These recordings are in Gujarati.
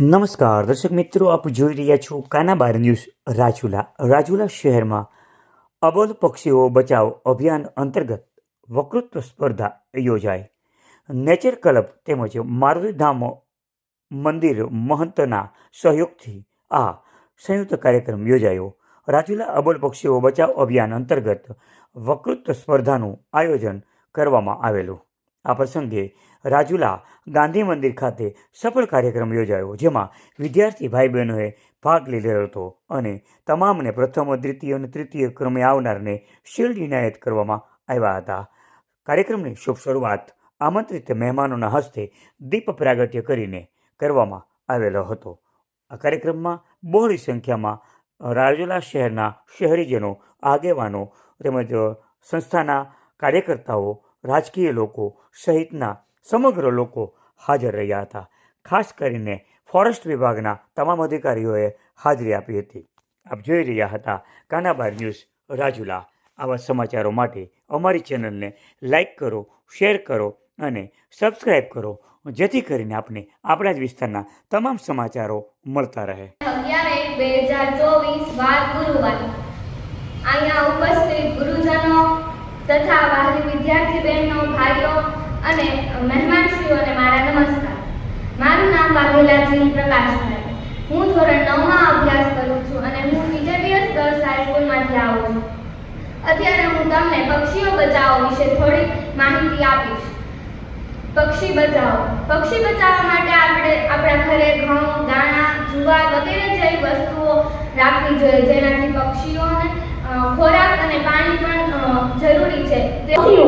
નમસ્કાર, દર્શક મિત્રો, આપ જોઈ રહ્યા છો કાનાબાર ન્યૂઝ, રાજુલા. રાજુલા શહેરમાં અબોલ પક્ષીઓ બચાવ અભિયાન અંતર્ગત વકૃત્વ સ્પર્ધા યોજાઈ. નેચર ક્લબ તેમજ મારુતિધામ મંદિર મહંતના સહયોગથી આ સંયુક્ત કાર્યક્રમ યોજાયો. રાજુલા અબોલ પક્ષીઓ બચાવ અભિયાન અંતર્ગત વકૃત્વ સ્પર્ધાનું આયોજન કરવામાં આવેલું. આ પ્રસંગે રાજુલા ગાંધી મંદિર ખાતે સફળ કાર્યક્રમ યોજાયો, જેમાં વિદ્યાર્થી ભાઈ બહેનોએ ભાગ લીધેલો હતો અને તમામને પ્રથમ, દ્વિતીય અને તૃતીય ક્રમે આવનારને શિલ્ડ ઇનાયત કરવામાં આવ્યા હતા. કાર્યક્રમની શુભ શરૂઆત આમંત્રિત મહેમાનોના હસ્તે દીપ પ્રાગટ્ય કરીને કરવામાં આવેલો હતો. આ કાર્યક્રમમાં બહોળી સંખ્યામાં રાજુલા શહેરના શહેરીજનો, આગેવાનો તેમજ સંસ્થાના કાર્યકર્તાઓ, રાજકીય લોકો સહિતના સમગ્ર લોકો હાજર રહ્યા હતા. ખાસ કરીને ફોરેસ્ટ વિભાગના તમામ અધિકારીઓએ હાજરી આપી હતી. આપ જોઈ રહ્યા હતા કાનાબાર ન્યૂઝ રાજુલા. આવા સમાચારો માટે અમારી ચેનલને લાઈક કરો, શેર કરો અને સબસ્ક્રાઈબ કરો, જેથી કરીને આપને આપણા જ વિસ્તારના તમામ સમાચારો મળતા રહે. અગિયાર બે હજાર ચોવીસ વાર ગુરુવાર. અહીંયા ઉપસ્થિત ગુરુજનો તથા વાલી વિદ્યાર્થી બહેનો ભાઈઓ અને મહેમાનશ્રીઓને મારા નમસ્કાર. મારું નામ વાઘેલાજી પ્રકાશ પ્રકાશભાઈ. હું ધોરણ નવમાં અભ્યાસ કરું છું અને હું ટીચરબીએસ ગર્લ્સ હાઈસ્કૂલમાંથી આવું છું. અત્યારે હું તમને પક્ષીઓ બચાવો વિશે થોડી માહિતી આપીશ. પક્ષી બચાવો. પક્ષી બચાવવા માટે આપણે આપણા ઘરે ઘઉં દાણા જુવાર વગેરે જેવી વસ્તુઓ રાખવી જોઈએ જેનાથી પક્ષીઓને અ, ખોરાક અને પાણી પણ જરૂરી છે. પક્ષીઓ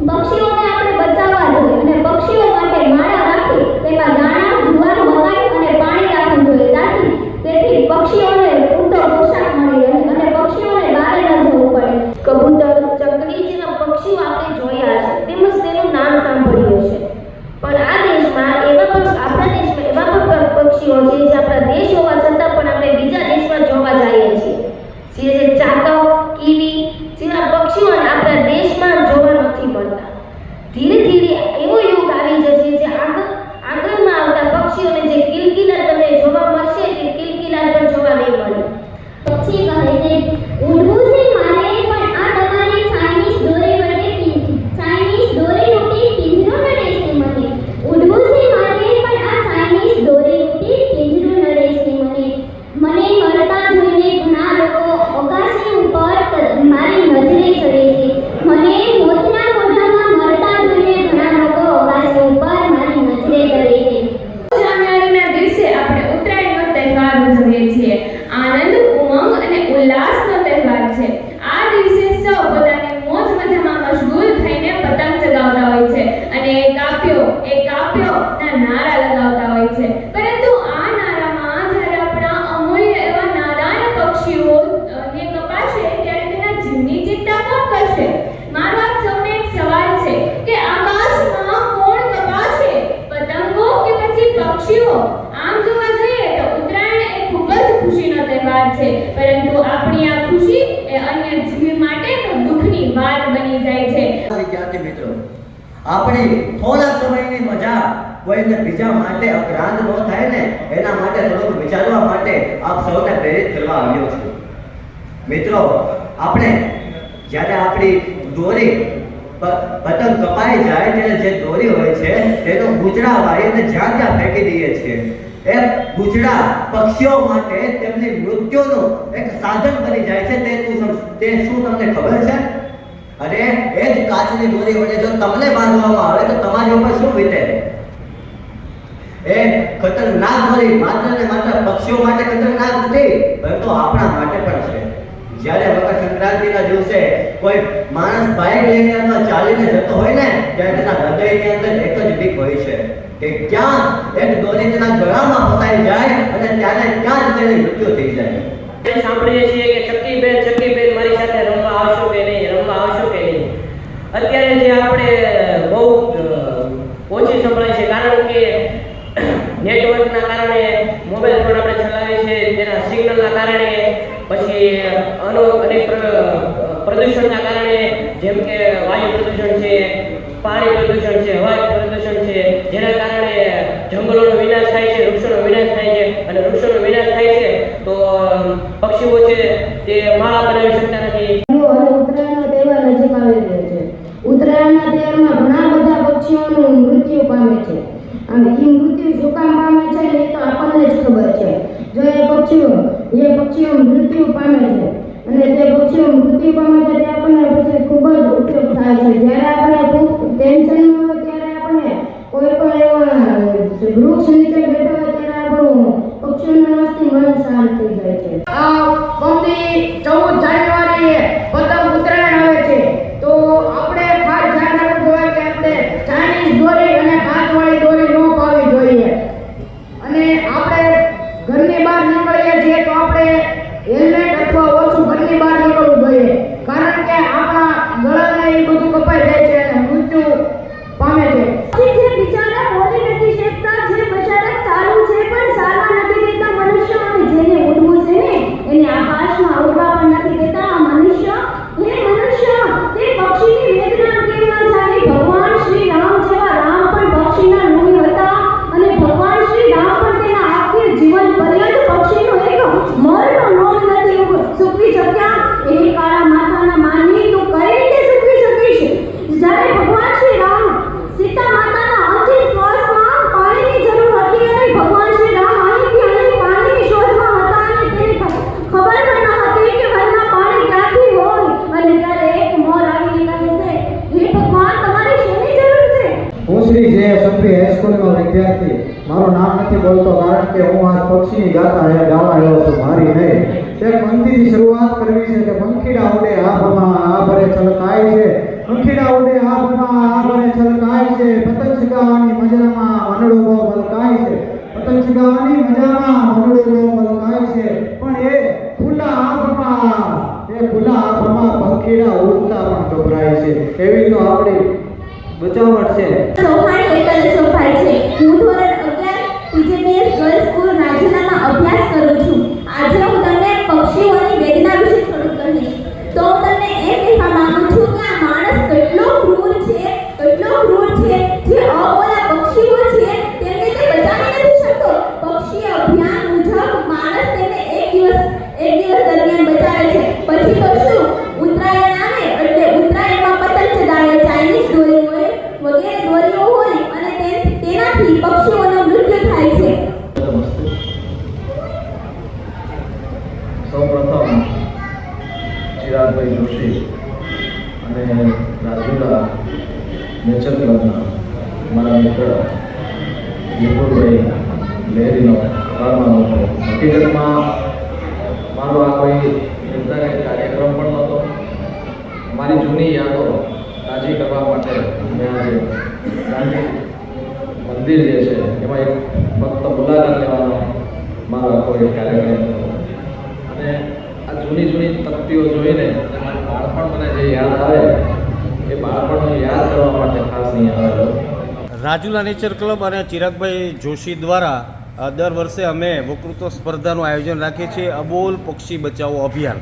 પક્ષીઓને આપણે બચાવવા જોઈએ અને પક્ષીઓ માટે માળા રાખી તેમાં દાણા જુવાર મકાઈ અને પાણી રાખવું જોઈએ તાકી તેથી પક્ષીઓને પૂરતો પોષક મળી રહે અને પક્ષીઓને બહાર ન જવું પડે કબૂતર ચકલી જેવા પક્ષીઓ આપણે જોયા છે તેમજ તેનું નામ સાંભળ્યું છે પણ આ દેશમાં એવા પણ આપણા દેશમાં એવા પણ પક્ષીઓ છે જે આપણા દેશ હોવા છતાં પણ આપણે બીજા દેશમાં જોવા જઈએ છીએ જે છે ચાતક કીડી જેવા પક્ષીઓને આપણા દેશમાં જોવા નથી મળતા ધીરે ધીરે એવો યુગ આવી જશે જે આગળ આગળમાં આવતા પક્ષીઓને જે કિલકિલાટ તમને જોવા મળશે તે કિલકિલાટ પણ જોવા નહીં મળે પક્ષી કહે છે ઉડવું છે મારે પણ આ તમારે ચાઇનીઝ દોરે વડે પિં- ચાઇનીઝ દોરે રૂપી પિંજરો નડે છે મને ઉડવું છે મારે પણ આ ચાઇનીઝ દોરે રૂપી પિંજરો નડે છે મને મને મરતા જોઈને ઘણા લોકો અગાશી ઉપર ત- મારી નજરે ચડે છે મને મોતના મોઢામાં મરતા જોઈને ઘણા લોકો અગાશી ઉપર મારી નજરે ચડે છે જાન્યુઆરીના દિવસે આપણે ઉત્તરાયણનો તહેવાર ઉજવીએ છીએ આનંદ ઉમંગ અને ઉલ્લાસનો તહેવાર છે આ દિવસે સૌ પોતાની મોજ મજામાં મશગુલ થઈને પતંગ ચગાવતા હોય છે અને એ કાપ્યો એ કાપ્યો ના નારા લગાવતા હોય છે પરંતુ આ નારામાં જ્યારે આપણા અમૂલ્ય એવા નાદાન પક્ષીઓ અ, ને કપાશે ત્યારે તેના જીવની ચિંતા કોણ કરશે મારો આપ સૌને એક સવાલ છે કે આકાશમાં કોણ કપાશે પતંગો કે પછી પક્ષીઓ આમ જોવા જઈએ તો ઉત્તરાયણ એ ખૂબ જ ખુશીનો તહેવાર છે પરંતુ આપણી આ ખુશી એ અન્ય જીવ માટે તો દુઃખની વાત બની જાય છે. વિદ્યાર્થી મિત્રો, આપણી થોડા સમયની મજા કોઈને બીજા માટે અપરાધ ન થાય ને, એના માટે થોડુંક વિચારવા માટે આપ સૌને પ્રેરિત કરવા આવ્યો છું. મિત્રો, આપણે જ્યારે આપણી દોરી પતંગ કપાઈ જાય ત્યારે જે દોરી હોય છે, તેનો ગુજરા વાળીને જ્યાં ત્યાં ફેંકી દઈએ છીએ. એ ગુજરા પક્ષીઓ માટે તેમની મૃત્યુનું એક સાધન બની જાય છે. તે શું તમને ખબર છે? કાચની દોરી વડે જો તમને બાંધવામાં આવે તો તમારી ઉપર શું વીતે? એ ખતરનાક દોરી માત્ર ને માત્ર પક્ષીઓ માટે ખતરનાક નથી, પરંતુ આપણા માટે પણ છે. જ્યારે મકર સંક્રાંતિના દિવસે કોઈ માણસ બાઇક લઈને અથવા ચાલીને જતો હોય ને, ત્યારે તેના હૃદયની અંદર એક જ બીક હોય છે કે ક્યાં એક દોરી તેના ગળામાં ફસાઈ જાય અને ત્યારે ત્યાં જ તેની મૃત્યુ થઈ જાય. સાંભળીએ છીએ કે ચક્કીબેન ચક્કીબેન મારી સાથે રમવા આવશો કે નહીં? રમવા આવશો કે અત્યારે જે આપણે બહુ ઓછી સંભળાય છે, કારણ કે નેટવર્કના કારણે મોબાઈલ ફોન આપણે ચલાવીએ છીએ, તેના સિગ્નલના કારણે, પછી અનો અનેક પ્રદૂષણના કારણે, જેમ કે વાયુ પ્રદૂષણ છે, પાણી પ્રદૂષણ છે, હવા પ્રદૂષણ છે, જેના કારણે જંગલોનો વિનાશ થાય છે, વૃક્ષોનો વિનાશ થાય છે પામે સભ્ય હાઈસ્કૂલનો વિદ્યાર્થી. મારું નામ નથી બોલતો કારણ કે હું આ પક્ષીની ગાતા એ ગાવા આવ્યો છું, મારી નહીં. તે પંક્તિથી શરૂઆત કરવી છે કે પંખીડા ઉડે આભમાં આભરે છલકાય છે. પંખીડા ઉડે આભમાં આભરે છલકાય છે. પતંગ ચગાવવાની મજામાં મનડું બહુ મલકાય છે. પતંગ ચગાવવાની મજામાં મનડું મલકાય છે. પણ એ ખુલ્લા આંખમાં એ ખુલ્લા આંખમાં પંખીડા ઉડતા પણ ગભરાય છે. એવી તો આપણી બચાવટ છે. તો હું એ કહેવા માંગુ છું કે આ માણસ કેટલો ક્રૂર છે, કેટલો ક્રૂર છે, જે અબોલા પક્ષીઓ છે તે બચાવી નથી શકતો. પક્ષી અભિયાન મુજબ માણસ તેને એક દિવસ એક દિવસ દરમિયાન બચાવે છે. પછી મારા મિત્ર વિપુલભાઈ લહેરીનો આભાર માનું છું. હકીકતમાં મારો આ કોઈ નિર્ધારિત કાર્યક્રમ પણ નહોતો. મારી જૂની યાદો તાજી કરવા માટે મેં આજે ગાંધી મંદિર જે છે, એમાં એક ફક્ત મુલાકાત લેવાનો મારો આખો એક કાર્યક્રમ હતો અને આ જૂની જૂની તકતીઓ જોઈને બાળપણ મને જે યાદ આવે, એ બાળપણને યાદ કરવા માટે ખાસ અહીંયા આવેલો રાજુલા નેચર ક્લબ અને ચિરાગભાઈ જોશી દ્વારા દર વર્ષે અમે વકૃત્વ સ્પર્ધાનું આયોજન રાખીએ છીએ. અબોલ પક્ષી બચાવો અભિયાન.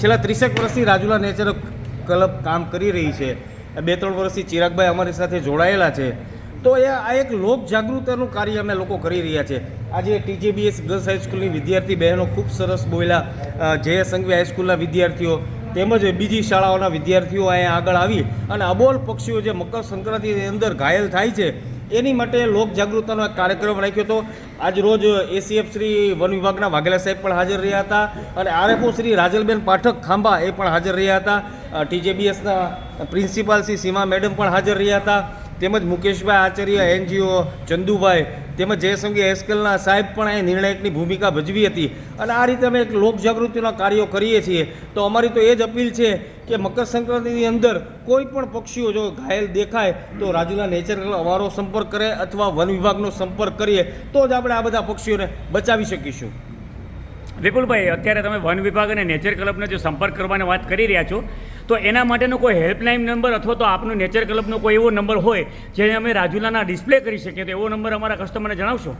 છેલ્લા ત્રીસેક વર્ષથી રાજુલા નેચર ક્લબ કામ કરી રહી છે. બે ત્રણ વર્ષથી ચિરાગભાઈ અમારી સાથે જોડાયેલા છે. તો એ આ એક લોક જાગૃતતાનું કાર્ય અમે લોકો કરી રહ્યા છે. આજે ટીજીબીએસ ગર્લ્સ હાઈસ્કૂલની વિદ્યાર્થી બહેનો ખૂબ સરસ બોલ્યા. જય સંઘવી હાઈસ્કૂલના વિદ્યાર્થીઓ તેમજ બીજી શાળાઓના વિદ્યાર્થીઓ અહીંયા આગળ આવી અને અબોલ પક્ષીઓ જે મકર સંક્રાંતિની અંદર ઘાયલ થાય છે, એની માટે લોક જાગૃતિનો એક કાર્યક્રમ રાખ્યો હતો. આજ રોજ એસીએફ શ્રી વન વિભાગના વાઘેલા સાહેબ પણ હાજર રહ્યા હતા અને આરએફઓ શ્રી રાજલબેન પાઠક ખાંભા એ પણ હાજર રહ્યા હતા. ટીજેબીએસના પ્રિન્સિપાલ શ્રી સીમા મેડમ પણ હાજર રહ્યા હતા. તેમજ મુકેશભાઈ આચાર્ય, એનજીઓ, ચંદુભાઈ તેમજ જયસંગી હાઈસ્કૂલના સાહેબ પણ એ નિર્ણાયકની ભૂમિકા ભજવી હતી. અને આ રીતે અમે એક લોક જાગૃતિના કાર્યો કરીએ છીએ. તો અમારી તો એ જ અપીલ છે કે મકર સંક્રાંતિની અંદર કોઈ પણ પક્ષીઓ જો ઘાયલ દેખાય, તો રાજુલા નેચર અમારો સંપર્ક કરે અથવા વન વિભાગનો સંપર્ક કરીએ, તો જ આપણે આ બધા પક્ષીઓને બચાવી શકીશું. વિપુલભાઈ, અત્યારે તમે વન વિભાગ અને નેચર ક્લબને જો સંપર્ક કરવાની વાત કરી રહ્યા છો તો એના માટેનો કોઈ હેલ્પલાઇન નંબર અથવા તો આપનો નેચર ક્લબનો કોઈ એવો નંબર હોય જેને અમે રાજુલાના ડિસ્પ્લે કરી શકીએ, તો એવો નંબર અમારા કસ્ટમરને જણાવશો?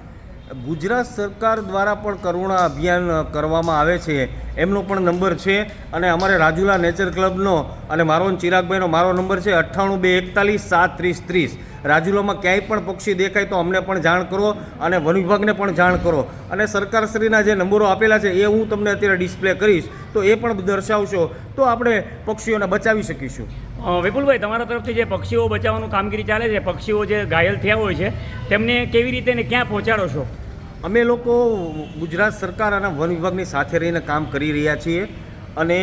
ગુજરાત સરકાર દ્વારા પણ કરુણા અભિયાન કરવામાં આવે છે. એમનો પણ નંબર છે અને અમારે રાજુલા નેચર ક્લબનો અને મારો ચિરાગભાઈનો મારો નંબર છે અઠ્ઠાણું બે એકતાલીસ સાત ત્રીસ ત્રીસ. રાજુલામાં ક્યાંય પણ પક્ષી દેખાય તો અમને પણ જાણ કરો અને વન વિભાગને પણ જાણ કરો. અને સરકારશ્રીના જે નંબરો આપેલા છે એ હું તમને અત્યારે ડિસ્પ્લે કરીશ. તો એ પણ દર્શાવશો. તો આપણે પક્ષીઓને બચાવી શકીશું. વિપુલભાઈ, તમારા તરફથી જે પક્ષીઓ બચાવવાનું કામગીરી ચાલે છે, પક્ષીઓ જે ઘાયલ થયા હોય છે, તેમને કેવી રીતે ને ક્યાં પહોંચાડો છો? અમે લોકો ગુજરાત સરકાર અને વન વિભાગની સાથે રહીને કામ કરી રહ્યા છીએ. અને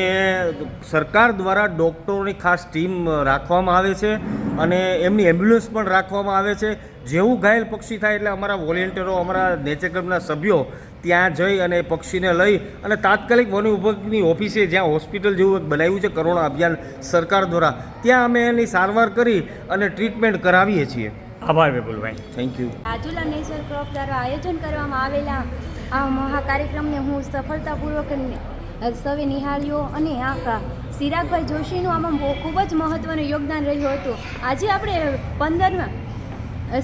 સરકાર દ્વારા ડૉક્ટરોની ખાસ ટીમ રાખવામાં આવે છે અને એમની એમ્બ્યુલન્સ પણ રાખવામાં આવે છે. જેવું ઘાયલ પક્ષી થાય એટલે અમારા વોલેન્ટિયરો અમારા નેચર ક્લબના સભ્યો ત્યાં જઈ અને પક્ષીને લઈ અને તાત્કાલિક વન વિભાગની ઓફિસે જ્યાં હોસ્પિટલ જેવું એક બનાવ્યું છે કરોણા અભિયાન સરકાર દ્વારા ત્યાં અમે એની સારવાર કરી અને ટ્રીટમેન્ટ કરાવીએ છીએ. આભાર Vipulbhai. Thank you Rajula nature club દ્વારા આયોજન કરવામાં આવેલા આ મહા કાર્યક્રમને હું સફળતાપૂર્વક ન- સૌએ નિહાળ્યો અને આ સિરાગભાઈ જોશીનું આમાં ખૂબ જ મહત્ત્વનું યોગદાન રહ્યું હતું. આજે આપણે પંદરમાં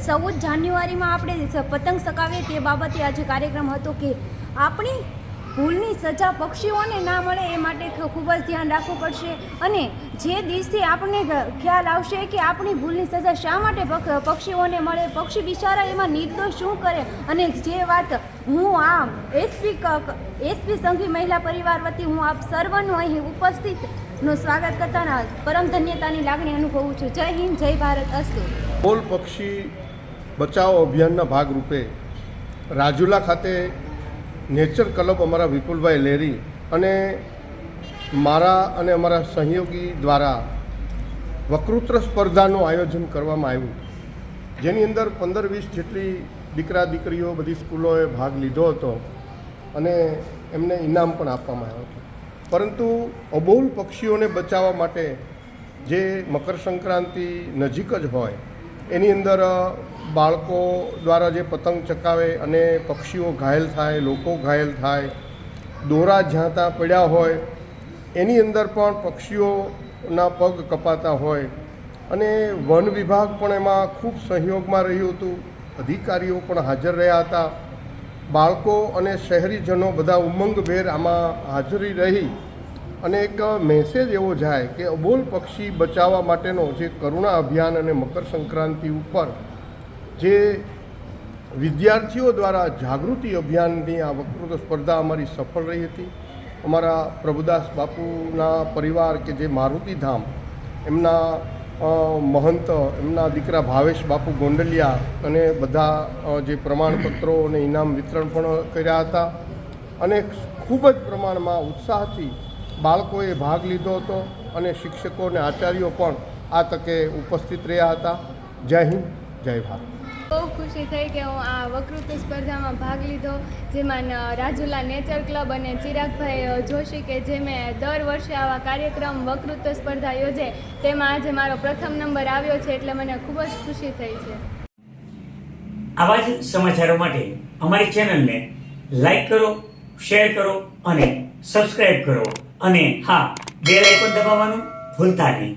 ચૌદ જાન્યુઆરીમાં આપણે પતંગ સકાવીએ તે બાબતે આજે કાર્યક્રમ હતો કે આપણી ભૂલની સજા પક્ષીઓને ના મળે એ માટે ખૂબ જ ધ્યાન રાખવું પડશે. અને જે દિવસથી આપણને ખ્યાલ આવશે કે આપણી ભૂલની સજા શા માટે પક્ષીઓને મળે, પક્ષી બિચારા એમાં નિર્દોષ શું કરે? અને જે વાત હું આ એસપી એસપી સંઘી મહિલા પરિવાર વતી હું આપ સર્વનું અહીં ઉપસ્થિતનું સ્વાગત કરતા પરમ ધન્યતાની લાગણી અનુભવું છું. જય હિન્દ, જય ભારત, અસ્તુ. બોલ પક્ષી બચાવ અભિયાનના ભાગરૂપે રાજુલા ખાતે નેચર ક્લબ અમારા વિપુલભાઈ લેરી અને મારા અને અમારા સહયોગી દ્વારા વકૃત્ર સ્પર્ધાનું આયોજન કરવામાં આવ્યું. જેની અંદર પંદર વીસ જેટલી દીકરા દીકરીઓ બધી સ્કૂલોએ ભાગ લીધો હતો અને એમને ઇનામ પણ આપવામાં આવ્યો હતો. પરંતુ અબોલ પક્ષીઓને બચાવવા માટે જે મકર સંક્રાંતિ નજીક જ હોય એની અંદર બાળકો દ્વારા જે પતંગ ચકાવે અને પક્ષીઓ ઘાયલ થાય, લોકો ઘાયલ થાય, દોરા જ્યાં પડ્યા હોય, એની અંદર પણ પક્ષીઓના પગ કપાતા હોય અને વન વિભાગ પણ એમાં ખૂબ સહયોગમાં રહ્યું હતું. અધિકારીઓ પણ હાજર રહ્યા હતા. બાળકો અને શહેરીજનો બધા ઉમંગભેર આમાં હાજરી રહી. અને એક મેસેજ એવો જાય કે અબોલ પક્ષી બચાવવા માટેનો જે કરુણા અભિયાન અને મકર સંક્રાંતિ ઉપર જે વિદ્યાર્થીઓ દ્વારા જાગૃતિ અભિયાનની આ વક્તૃત્વ સ્પર્ધા અમારી સફળ રહી હતી. અમારા પ્રભુદાસ બાપુના પરિવાર કે જે મારુતિધામ એમના મહંત, એમના દીકરા ભાવેશ બાપુ ગોંડલિયા અને બધા જે પ્રમાણપત્રો અને ઇનામ વિતરણ પણ કર્યા હતા. અને ખૂબ જ પ્રમાણમાં ઉત્સાહથી બાળકોએ ભાગ લીધો હતો અને શિક્ષકો અને આચાર્યો પણ આ તકે ઉપસ્થિત રહ્યા હતા. જય હિન્દ જય ભારત. બહુ ખુશી થઈ કે હું આ વકૃત્વ સ્પર્ધામાં ભાગ લીધો જેમાં રાજુલા નેચર ક્લબ અને ચિરાગભાઈ જોશી કે જે મેં દર વર્ષે આવા કાર્યક્રમ વકૃત્વ સ્પર્ધા યોજે તેમાં આજે મારો પ્રથમ નંબર આવ્યો છે એટલે મને ખૂબ જ ખુશી થઈ છે. આવા જ સમાચારો માટે અમારી ચેનલને લાઈક કરો શેર કરો અને સબસ્ક્રાઈબ કરો. અને હા બેલ આઇકોન દબાવવાનું ભૂલતા નહીં.